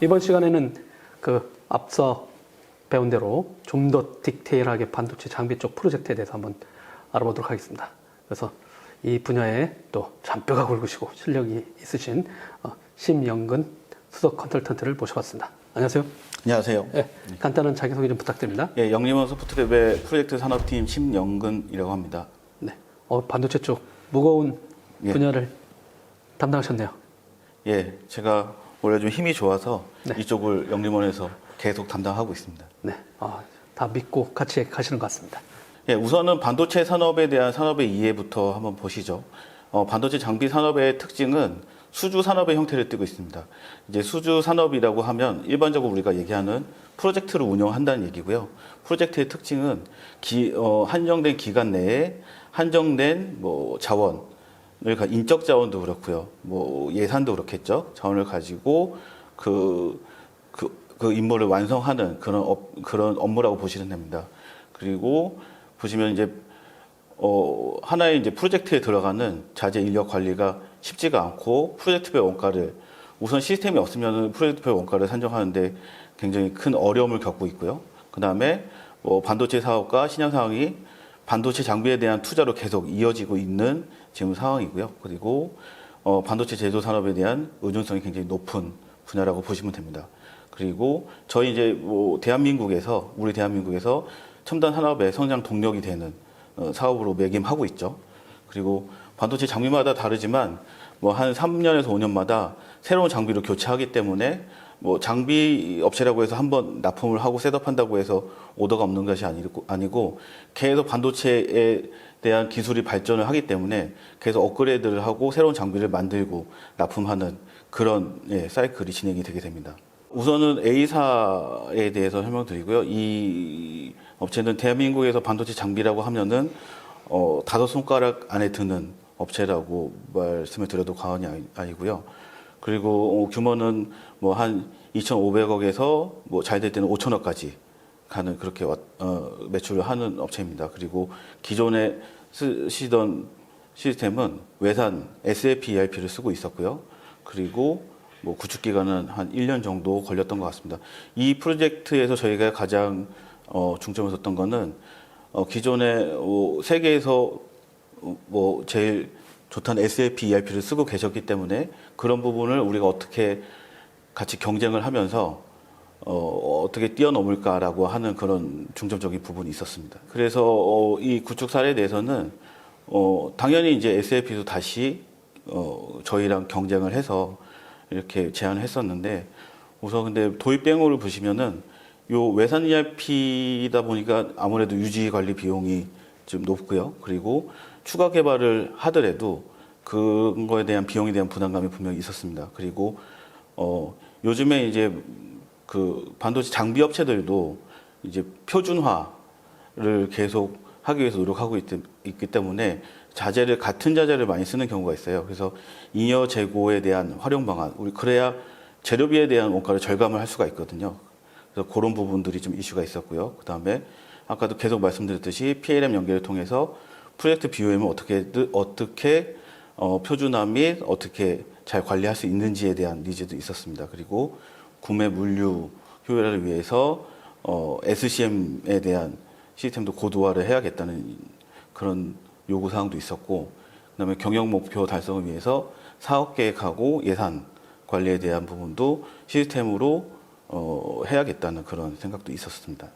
이번 시간에는 그 앞서 배운 대로 좀 더 디테일하게 반도체 장비 쪽 프로젝트에 대해서 한번 알아보도록 하겠습니다. 그래서 이 분야에 또 잔뼈가 굵으시고 실력이 있으신 어, 심영근 수석 컨설턴트를 모셔봤습니다. 안녕하세요. 안녕하세요. 예, 간단한 자기소개 좀 부탁드립니다. 예, 영림원 소프트랩의 프로젝트 산업팀 심영근이라고 합니다. 네, 어, 반도체 쪽 무거운 예. 분야를 담당하셨네요. 예, 제가 원래 좀 힘이 좋아서 네. 이쪽을 영림원에서 계속 담당하고 있습니다. 네, 아, 다 믿고 같이 가시는 것 같습니다. 예, 우선은 반도체 산업에 대한 산업의 이해부터 한번 보시죠. 어, 반도체 장비 산업의 특징은 수주 산업의 형태를 띠고 있습니다. 이제 수주 산업이라고 하면 일반적으로 우리가 얘기하는 프로젝트를 운영한다는 얘기고요. 프로젝트의 특징은 기, 어, 한정된 기간 내에 한정된 뭐 자원 을 가- 인적 자원도 그렇고요. 뭐 예산도 그렇겠죠. 자원을 가지고 그, 그, 그 임무를 완성하는 그런 업, 그런 업무라고 보시면 됩니다. 그리고 보시면 이제 어, 하나의 이제 프로젝트에 들어가는 자재 인력 관리가 쉽지가 않고 프로젝트별 원가를 우선 시스템이 없으면 프로젝트별 원가를 산정하는데 굉장히 큰 어려움을 겪고 있고요. 그 다음에 뭐 반도체 사업과 신약 상황이 반도체 장비에 대한 투자로 계속 이어지고 있는 지금 상황이고요. 그리고 어, 반도체 제조 산업에 대한 의존성이 굉장히 높은 분야라고 보시면 됩니다. 그리고 저희 이제 뭐 대한민국에서 우리 대한민국에서 첨단 산업의 성장 동력이 되는 어, 사업으로 매김하고 있죠. 그리고 반도체 장비마다 다르지만 뭐 한 3년에서 5년마다 새로운 장비로 교체하기 때문에 뭐 장비 업체라고 해서 한번 납품을 하고 셋업한다고 해서 오더가 없는 것이 아니고, 계속 반도체에 대한 기술이 발전을 하기 때문에 계속 업그레이드를 하고 새로운 장비를 만들고 납품하는 그런 예, 사이클이 진행이 되게 됩니다. 우선은 A사에 대해서 설명드리고요. 이 업체는 대한민국에서 반도체 장비라고 하면은 어, 다섯 손가락 안에 드는 업체라고 말씀을 드려도 과언이 아니- 아니고요. 그리고 어, 규모는 뭐 한 2,500억에서 뭐 잘 될 때는 5천억까지 가는 그렇게 왔- 어, 매출을 하는 업체입니다. 그리고 기존에 쓰시던 시스템은 외산 SAP ERP를 쓰고 있었고요. 그리고 뭐 구축 기간은 한 1년 정도 걸렸던 것 같습니다. 이 프로젝트에서 저희가 가장 어, 중점을 뒀던 거는 어, 기존에 어, 세계에서 어, 뭐 제일 좋다는 SAP ERP를 쓰고 계셨기 때문에 그런 부분을 우리가 어떻게 같이 경쟁을 하면서 어, 어떻게 뛰어넘을까라고 하는 그런 중점적인 부분이 있었습니다. 그래서 어, 이 구축 사례에 대해서는 어, 당연히 이제 SAP도 다시 어, 저희랑 경쟁을 해서 이렇게 제안을 했었는데 우선 근데 도입 뱅호를 보시면은 요 외산 ERP다 보니까 아무래도 유지 관리 비용이 좀 높고요. 그리고 추가 개발을 하더라도 그거에 대한 비용에 대한 부담감이 분명히 있었습니다. 그리고 어 요즘에 이제 그 반도체 장비 업체들도 이제 표준화를 계속 하기 위해서 노력하고 있, 있기 때문에 자재를 같은 자재를 많이 쓰는 경우가 있어요. 그래서 잉여 재고에 대한 활용 방안, 우리 그래야 재료비에 대한 원가를 절감을 할 수가 있거든요. 그래서 그런 부분들이 좀 이슈가 있었고요. 그 다음에 아까도 계속 말씀드렸듯이 PLM 연계를 통해서 프로젝트 BOM을 어떻게 어떻게 어, 표준화 및 어떻게 잘 관리할 수 있는지에 대한 니즈도 있었습니다. 그리고 구매 물류 효율화를 위해서 어, SCM에 대한 시스템도 고도화를 해야겠다는 그런 요구 사항도 있었고, 그다음에 경영 목표 달성을 위해서 사업 계획하고 예산 관리에 대한 부분도 시스템으로 어, 해야겠다는 그런 생각도 있었습니다.